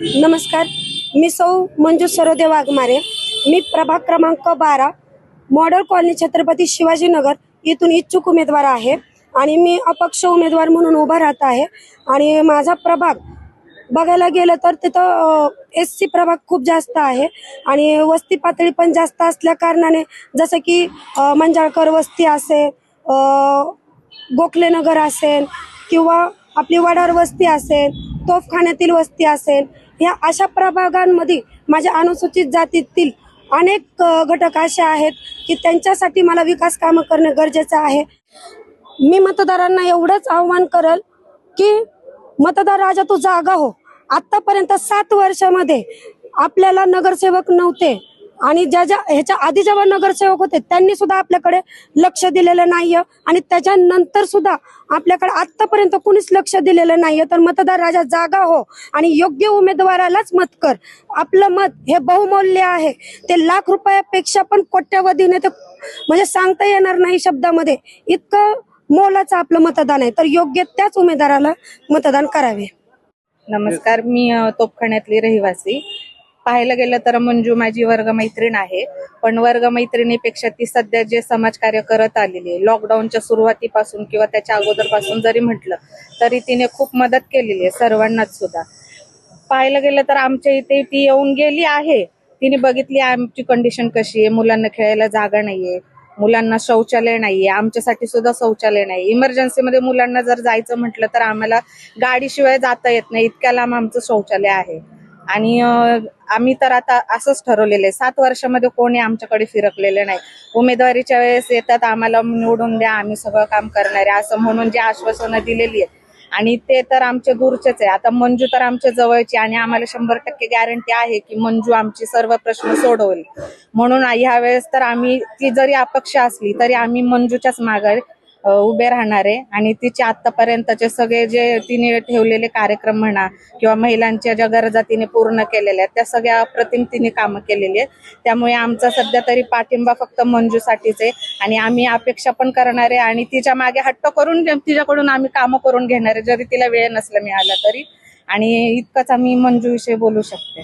नमस्कार. मी सौ मंजू सरोदे वाघमारे. मी प्रभाग क्रमांक बारा मॉडेल कॉलनी छत्रपती शिवाजीनगर इथून इच्छुक उमेदवार आहे आणि मी अपक्ष उमेदवार म्हणून उभा राहत आहे. आणि माझा प्रभाग बघायला गेलं तर तिथं एस सी प्रभाग खूप जास्त आहे आणि वस्ती पातळी पण जास्त असल्या कारणाने जसं की मंजाळकर वस्ती असेल गोखलेनगर असेल किंवा आपली वडार वस्ती असेल तोफखान्यातील वस्ती असेल या अशा प्रभागांमध्ये माझ्या अनुसूचित जातीतील अनेक घटक असे आहेत की त्यांच्यासाठी मला विकास कामं करणं गरजेचं आहे. मी मतदारांना एवढंच आव्हान करल की मतदार राजा तू जागा हो. आतापर्यंत सात वर्षामध्ये आपल्याला नगरसेवक नव्हते. आणि ज्या ज्या ह्याच्या आधी जेव्हा नगरसेवक होते त्यांनी सुद्धा आपल्याकडे लक्ष दिलेलं नाहीये. आणि त्याच्यानंतर सुद्धा आपल्याकडे आतापर्यंत कुणीच लक्ष दिलेलं नाहीये. तर मतदार राजा जागा हो आणि योग्य उमेदवारालाच मत कर. आपलं मत हे बहुमूल्य आहे. ते लाख रुपयापेक्षा पण कोट्यावधीने ते म्हणजे सांगता येणार नाही शब्दामध्ये. इतकं मोलाचं आपलं मतदान आहे. तर योग्य त्याच उमेदवाराला मतदान करावे. नमस्कार मी अ, रहिवासी. पाहायला गेलं तर मंजू माझी वर्गमैत्रीण आहे. पण वर्गमैत्रिणीपेक्षा ती सध्या जे समाजकार्य करत आलेली आहे लॉकडाऊनच्या सुरुवातीपासून किंवा त्याच्या अगोदरपासून जरी म्हटलं तरी तिने खूप मदत केलेली आहे सर्वांनाच सुद्धा. पाहायला गेलं तर आमच्या इथे ती येऊन गेली आहे. तिने बघितली आमची कंडिशन कशी आहे मुलांना खेळायला जागा नाहीये मुलांना शौचालय नाहीये आमच्यासाठी सुद्धा शौचालय नाही इमर्जन्सीमध्ये मुलांना जर जायचं म्हटलं तर आम्हाला गाडीशिवाय जाता येत नाही इतक्या लांब आमचं शौचालय आहे. आणि आम्ही तर आता असंच ठरवलेलं आहे. सात वर्षामध्ये कोणी आमच्याकडे फिरकलेलं नाही. उमेदवारीच्या वेळेस येतात आम्हाला निवडून द्या आम्ही सगळं काम करणार आहे असं म्हणून जे आश्वासनं दिलेली आहे आणि ते तर आमचे दूरचेच आहे. आता मंजू तर आमच्या जवळची आणि आम्हाला शंभर टक्के गॅरंटी आहे की मंजू आमचे सर्व प्रश्न सोडवेल. म्हणून ह्या वेळेस तर आम्ही ती जरी अपक्ष असली तरी आम्ही मंजूच्याच मागे उभे राहणार आहे आणि तिचे आतापर्यंतचे सगळे जे तिने ठेवलेले कार्यक्रम म्हणा किंवा महिलांच्या ज्या गरजा तिने पूर्ण केलेल्या आहेत त्या सगळ्या अप्रतिम तिने कामं केलेली आहेत. त्यामुळे आमचा सध्या तरी पाठिंबा फक्त मंजूसाठीच आहे आणि आम्ही अपेक्षा पण करणार आहे आणि तिच्यामागे हट्ट करून तिच्याकडून आम्ही कामं करून घेणार आहे जरी तिला वेळ नसला मिळाला तरी. आणि इतकंच आम्ही मंजूविषयी बोलू शकते.